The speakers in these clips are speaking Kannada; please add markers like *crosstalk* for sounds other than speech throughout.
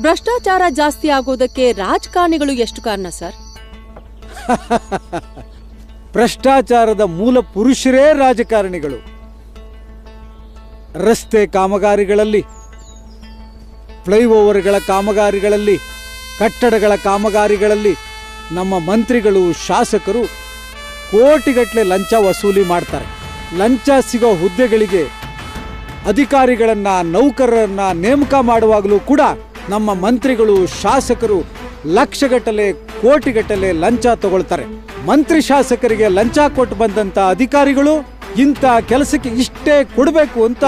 ಭ್ರಷ್ಟಾಚಾರ ಜಾಸ್ತಿ ಆಗೋದಕ್ಕೆ ರಾಜಕಾರಣಿಗಳು ಎಷ್ಟು ಕಾರಣ, ಸರ್? *laughs* ಭ್ರಷ್ಟಾಚಾರದ ಮೂಲ ಪುರುಷರೇ ರಾಜಕಾರಣಿಗಳು. ರಸ್ತೆ ಕಾಮಗಾರಿಗಳಲ್ಲಿ, ಫ್ಲೈಓವರ್ಗಳ ಕಾಮಗಾರಿಗಳಲ್ಲಿ, ಕಟ್ಟಡಗಳ ಕಾಮಗಾರಿಗಳಲ್ಲಿ ನಮ್ಮ ಮಂತ್ರಿಗಳು, ಶಾಸಕರು ಕೋಟಿಗಟ್ಟಲೆ ಲಂಚ ವಸೂಲಿ ಮಾಡ್ತಾರೆ. ಲಂಚ ಸಿಗೋ ಹುದ್ದೆಗಳಿಗೆ ಅಧಿಕಾರಿಗಳನ್ನು, ನೌಕರರನ್ನು ನೇಮಕ ಮಾಡುವಾಗಲೂ ಕೂಡ ನಮ್ಮ ಮಂತ್ರಿಗಳು ಶಾಸಕರು ಲಕ್ಷಗಟ್ಟಲೆ ಕೋಟಿಗಟ್ಟಲೆ ಲಂಚ ತಗೊಳ್ತಾರೆ. ಮಂತ್ರಿ ಶಾಸಕರಿಗೆ ಲಂಚ ಕೊಟ್ಟು ಬಂದಂತ ಅಧಿಕಾರಿಗಳು ಇಂಥ ಕೆಲಸಕ್ಕೆ ಇಷ್ಟೇ ಕೊಡಬೇಕು ಅಂತ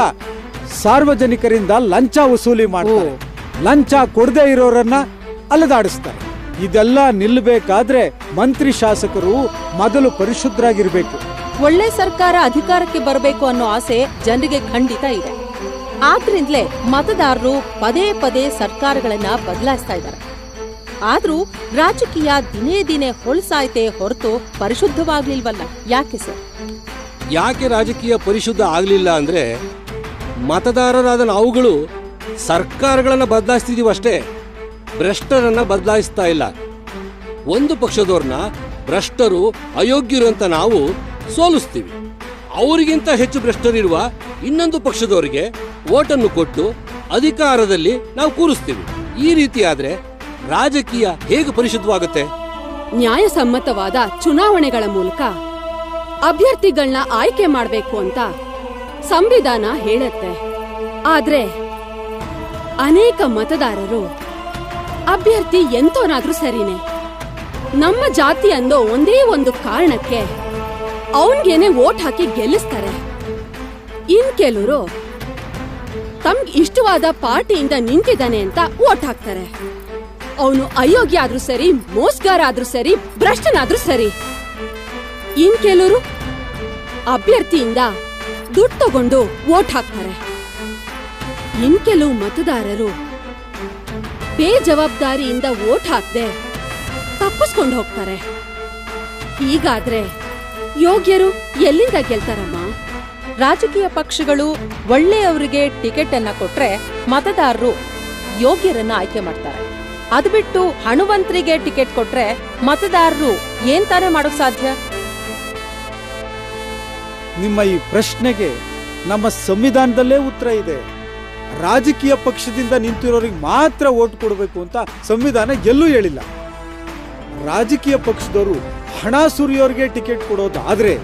ಸಾರ್ವಜನಿಕರಿಂದ ಲಂಚ ವಸೂಲಿ ಮಾಡ್ತಾರೆ. ಲಂಚ ಕೊಡದೇ ಇರೋರನ್ನ ಅಲೆದಾಡಿಸ್ತಾರೆ. ಇದೆಲ್ಲ ನಿಲ್ಲಬೇಕಾದ್ರೆ ಮಂತ್ರಿ ಶಾಸಕರು ಮೊದಲು ಪರಿಶುದ್ಧರಾಗಿರ್ಬೇಕು ಒಳ್ಳೆ ಸರ್ಕಾರ ಅಧಿಕಾರಕ್ಕೆ ಬರಬೇಕು ಅನ್ನೋ ಆಸೆ ಜನರಿಗೆ ಖಂಡಿತ ಇದೆ. ಆದ್ರಿಂದಲೇ ಮತದಾರರು ಪದೇ ಪದೇ ಸರ್ಕಾರಗಳನ್ನ ಬದಲಾಯಿಸ್ತಾ ಇದ್ದಾರೆ. ಆದ್ರೂ ರಾಜಕೀಯ ದಿನೇ ದಿನೇ ಹೊಳಸಾಯ್ತೆ ಹೊರತು ಪರಿಶುದ್ಧವಾಗ್ಲಿಲ್ವಲ್ಲ? ಯಾಕೆ ಸರ್? ಯಾಕೆ ರಾಜಕೀಯ ಪರಿಶುದ್ಧ ಆಗಲಿಲ್ಲ ಅಂದ್ರೆ ಮತದಾರರಾದ ನಾವುಗಳು ಸರ್ಕಾರಗಳನ್ನ ಬದಲಾಯಿಸ್ತಿದೀವಿ ಅಷ್ಟೇ, ಭ್ರಷ್ಟರನ್ನ ಬದಲಾಯಿಸ್ತಾ ಇಲ್ಲ. ಒಂದು ಪಕ್ಷದವ್ರನ್ನ ಭ್ರಷ್ಟರು, ಅಯೋಗ್ಯರು ಅಂತ ನಾವು ಸೋಲಿಸ್ತೀವಿ. ಅವರಿಗಿಂತ ಹೆಚ್ಚು ಭ್ರಷ್ಟರಿರುವ ಇನ್ನೊಂದು ಪಕ್ಷದವರಿಗೆ ಓಟನ್ನು ಕೊಟ್ಟು ಅಧಿಕಾರದಲ್ಲಿ ನಾವು ಕೂರಿಸ್ತೀವಿ. ಈ ರೀತಿ ಆದ್ರೆ ರಾಜಕೀಯ ಹೇಗೆ ಪರಿಶುದ್ಧವಾಗುತ್ತೆ? ನ್ಯಾಯಸಮ್ಮತವಾದ ಚುನಾವಣೆಗಳ ಮೂಲಕ ಅಭ್ಯರ್ಥಿಗಳನ್ನ ಆಯ್ಕೆ ಮಾಡಬೇಕು ಅಂತ ಸಂವಿಧಾನ ಹೇಳುತ್ತೆ. ಆದ್ರೆ ಅನೇಕ ಮತದಾರರು ಅಭ್ಯರ್ಥಿ ಎಂತೋನಾದ್ರೂ ಸರಿನೆ. ನಮ್ಮ ಜಾತಿ ಅನ್ನೋ ಒಂದೇ ಒಂದು ಕಾರಣಕ್ಕೆ ಅವನ್ಗೇನೆ ವೋಟ್ ಹಾಕಿ ಗೆಲ್ಲಿಸ್ತಾರೆ. ಇನ್ ಕೆಲವರು ತಮ್ಗ್ ಇಷ್ಟವಾದ ಪಾರ್ಟಿಯಿಂದ ನಿಂತಿದ್ದಾನೆ ಅಂತ ಓಟ್ ಹಾಕ್ತಾರೆ. ಅವನು ಅಯೋಗ್ಯ ಆದ್ರೂ ಸರಿ ಮೋಸ್ಗಾರ ಆದ್ರೂ ಸರಿ, ಭ್ರಷ್ಟನಾದ್ರೂ ಸರಿ. ಇನ್ ಕೆಲವರು ಅಭ್ಯರ್ಥಿಯಿಂದ ದುಡ್ಡು ತಗೊಂಡು ಓಟ್ ಹಾಕ್ತಾರೆ. ಇನ್ ಕೆಲವು ಮತದಾರರು ಬೇಜವಾಬ್ದಾರಿಯಿಂದ ಓಟ್ ಹಾಕದೆ ತಪ್ಪಿಸ್ಕೊಂಡು ಹೋಗ್ತಾರೆ. ಹೀಗಾದ್ರೆ ಯೋಗ್ಯರು ಎಲ್ಲಿಂದ ಗೆಲ್ತಾರಮ್ಮ? ರಾಜಕೀಯ ಪಕ್ಷಗಳು ಒಳ್ಳೆಯವರಿಗೆ ಟಿಕೆಟ್ ಅನ್ನ ಕೊಟ್ರೆ ಮತದಾರರು ಯೋಗ್ಯರನ್ನ ಆಯ್ಕೆ ಮಾಡ್ತಾರೆ. ಅದು ಬಿಟ್ಟು ಹಣವಂತರಿಗೆ ಟಿಕೆಟ್ ಕೊಟ್ರೆ ಮತದಾರರು ಏನ್ ತಾನೇ ಮಾಡೋಕ್ ಸಾಧ್ಯ? ನಿಮ್ಮ ಈ ಪ್ರಶ್ನೆಗೆ ನಮ್ಮ ಸಂವಿಧಾನದಲ್ಲೇ ಉತ್ತರ ಇದೆ. ರಾಜಕೀಯ ಪಕ್ಷದಿಂದ ನಿಂತಿರೋರಿಗೆ ಮಾತ್ರ ಓಟ್ ಕೊಡಬೇಕು ಅಂತ ಸಂವಿಧಾನ ಎಲ್ಲೂ ಹೇಳಿಲ್ಲ. ರಾಜಕೀಯ ಪಕ್ಷದವರು ಹಣ ಸುರಿಯೋರಿಗೆ ಟಿಕೆಟ್ ಕೊಡೋದಾದ್ರೆ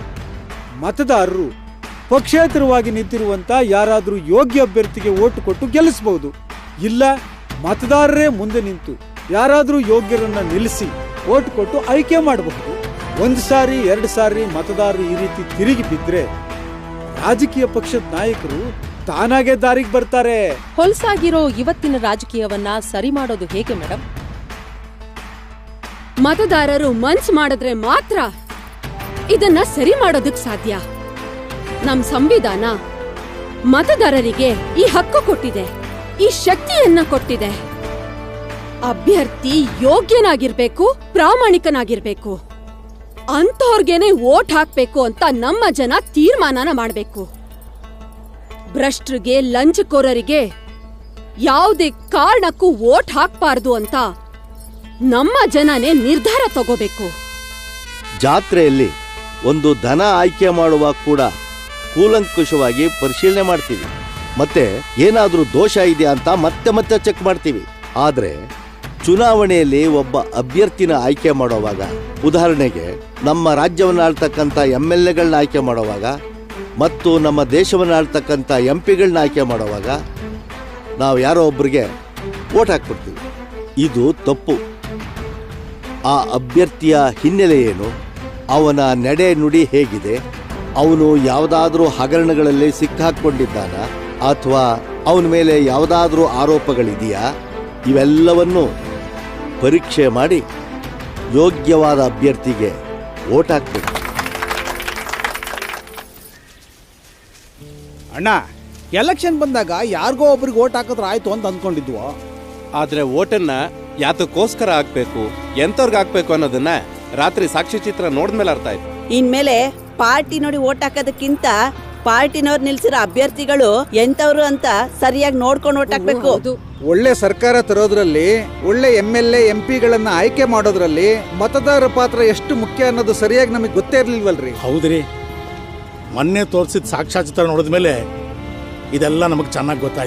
ಮತದಾರರು ಪಕ್ಷೇತರವಾಗಿ ನಿಂತಿರುವಂಥ ಯಾರಾದರೂ ಯೋಗ್ಯ ಅಭ್ಯರ್ಥಿಗೆ ಓಟು ಕೊಟ್ಟು ಗೆಲ್ಲಿಸಬಹುದು ಇಲ್ಲ, ಮತದಾರರೇ ಮುಂದೆ ನಿಂತು ಯಾರಾದರೂ ಯೋಗ್ಯರನ್ನು ನಿಲ್ಲಿಸಿ ಓಟ್ ಕೊಟ್ಟು ಆಯ್ಕೆ ಮಾಡಬಹುದು. ಒಂದು ಸಾರಿ, ಎರಡು ಸಾರಿ ಮತದಾರರು ಈ ರೀತಿ ತಿರುಗಿ ಬಿದ್ದರೆ ರಾಜಕೀಯ ಪಕ್ಷದ ನಾಯಕರು ತಾನಾಗೆ ದಾರಿಗೆ ಬರ್ತಾರೆ. ಹೊಲ್ಸಾಗಿರೋ ಇವತ್ತಿನ ರಾಜಕೀಯವನ್ನ ಸರಿ ಮಾಡೋದು ಹೇಗೆ ಮೇಡಮ್ ಮತದಾರರು ಮನ್ಸ್ ಮಾಡಿದ್ರೆ ಮಾತ್ರ ಇದನ್ನ ಸರಿ ಮಾಡೋದಕ್ಕೆ ಸಾಧ್ಯ. ನಮ್ ಸಂವಿಧಾನ ಮತದಾರರಿಗೆ ಈ ಹಕ್ಕು ಕೊಟ್ಟಿದೆ, ಈ ಶಕ್ತಿಯನ್ನ ಕೊಟ್ಟಿದೆ. ಅಭ್ಯರ್ಥಿ ಯೋಗ್ಯನಾಗಿರ್ಬೇಕು, ಪ್ರಾಮಾಣಿಕನಾಗಿರ್ಬೇಕು. ಅಂಥವ್ರಿಗೇನೆ ವೋಟ್ ಹಾಕ್ಬೇಕು ಅಂತ ನಮ್ಮ ಜನ ತೀರ್ಮಾನನ ಮಾಡಬೇಕು. ಭ್ರಷ್ಟ್ರಿಗೆ, ಲಂಚಕೋರರಿಗೆ ಯಾವುದೇ ಕಾರಣಕ್ಕೂ ವೋಟ್ ಹಾಕ್ಬಾರ್ದು ಅಂತ ನಮ್ಮ ಜನನೇ ನಿರ್ಧಾರ ತಗೋಬೇಕು. ಜಾತ್ರೆಯಲ್ಲಿ ಒಂದು ದನ ಆಯ್ಕೆ ಮಾಡುವಾಗ ಕೂಡ ಕೂಲಂಕುಷವಾಗಿ ಪರಿಶೀಲನೆ ಮಾಡ್ತೀವಿ. ಮತ್ತೆ ಏನಾದರೂ ದೋಷ ಇದೆಯಾ ಅಂತ ಮತ್ತೆ ಮತ್ತೆ ಚೆಕ್ ಮಾಡ್ತೀವಿ. ಆದರೆ ಚುನಾವಣೆಯಲ್ಲಿ ಒಬ್ಬ ಅಭ್ಯರ್ಥಿನ ಆಯ್ಕೆ ಮಾಡುವಾಗ, ಉದಾಹರಣೆಗೆ ನಮ್ಮ ರಾಜ್ಯವನ್ನು ಆಳ್ತಕ್ಕಂಥ ಎಂ ಎಲ್ ಎಗಳನ್ನ ಆಯ್ಕೆ ಮಾಡುವಾಗ ಮತ್ತು ನಮ್ಮ ದೇಶವನ್ನು ಆಳ್ತಕ್ಕಂಥ ಎಂ ಪಿಗಳನ್ನ ಆಯ್ಕೆ ಮಾಡುವಾಗ ನಾವು ಯಾರೋ ಒಬ್ಬರಿಗೆ ವೋಟ್ ಹಾಕ್ಬಿಡ್ತೀವಿ. ಇದು ತಪ್ಪು. ಆ ಅಭ್ಯರ್ಥಿಯ ಹಿನ್ನೆಲೆ ಏನು? ಅವನ ನಡೆ ನುಡಿ ಹೇಗಿದೆ? ಅವನು ಯಾವುದಾದ್ರೂ ಹಗರಣಗಳಲ್ಲಿ ಸಿಕ್ಕಾಕೊಂಡಿದ್ದಾನ ಅಥವಾ ಅವನ ಮೇಲೆ ಯಾವುದಾದ್ರೂ ಆರೋಪಗಳಿದೆಯಾ? ಇವೆಲ್ಲವನ್ನು ಪರೀಕ್ಷೆ ಮಾಡಿ ಯೋಗ್ಯವಾದ ಅಭ್ಯರ್ಥಿಗೆ ಓಟ್ ಹಾಕ್ಬೇಕು. ಅಣ್ಣ ಎಲೆಕ್ಷನ್ ಬಂದಾಗ ಯಾರಿಗೋ ಒಬ್ರಿಗೆ ಓಟ್ ಹಾಕಿದ್ರೆ ಆಯ್ತು ಅಂತ ಅಂದ್ಕೊಂಡಿದ್ವು? ಆದ್ರೆ ಓಟನ್ನ ಯಾತಕ್ಕೋಸ್ಕರ ಹಾಕ್ಬೇಕು ಎಂತವ್ರಿಗೆ ಹಾಕ್ಬೇಕು ಅನ್ನೋದನ್ನ ರಾತ್ರಿ ಸಾಕ್ಷಿ ಚಿತ್ರ ನೋಡಿದ್ಮೇಲೆ ಅರ್ಥ ಆಯ್ತು. ಇನ್ಮೇಲೆ ಪಾರ್ಟಿ ನೋಡಿ ಓಟ್ ಹಾಕೋದಕ್ಕಿಂತ ಪಾರ್ಟಿನವ್ರು ನಿಲ್ಸಿರೋ ಅಭ್ಯರ್ಥಿಗಳು ಎಂತವ್ರು ಅಂತ ಸರಿಯಾಗಿ ನೋಡ್ಕೊಂಡು ಓಟ್ ಹಾಕ್ಬೇಕು. ಒಳ್ಳೆ ಸರ್ಕಾರ ತರೋದ್ರಲ್ಲಿ ಒಳ್ಳೆ ಎಂ ಎಲ್ ಎ ಎಂ ಪಿಗಳನ್ನ ಆಯ್ಕೆ ಮಾಡೋದ್ರಲ್ಲಿ ಮತದಾರರ ಪಾತ್ರ ಎಷ್ಟು ಮುಖ್ಯ ಅನ್ನೋದು ಸರಿಯಾಗಿ ನಮಗೆ ಗೊತ್ತೇ ಇರ್ಲಿಲ್ವಲ್ರಿ? ಹೌದ್ರಿ. ಮೊನ್ನೆ ತೋರಿಸಿದ ಸಾಕ್ಷಾಚಿತ್ರ ನೋಡಿದ ಮೇಲೆ ಇದೆಲ್ಲ ನಮಗೆ ಚೆನ್ನಾಗಿ ಗೊತ್ತಾಯ್ತು.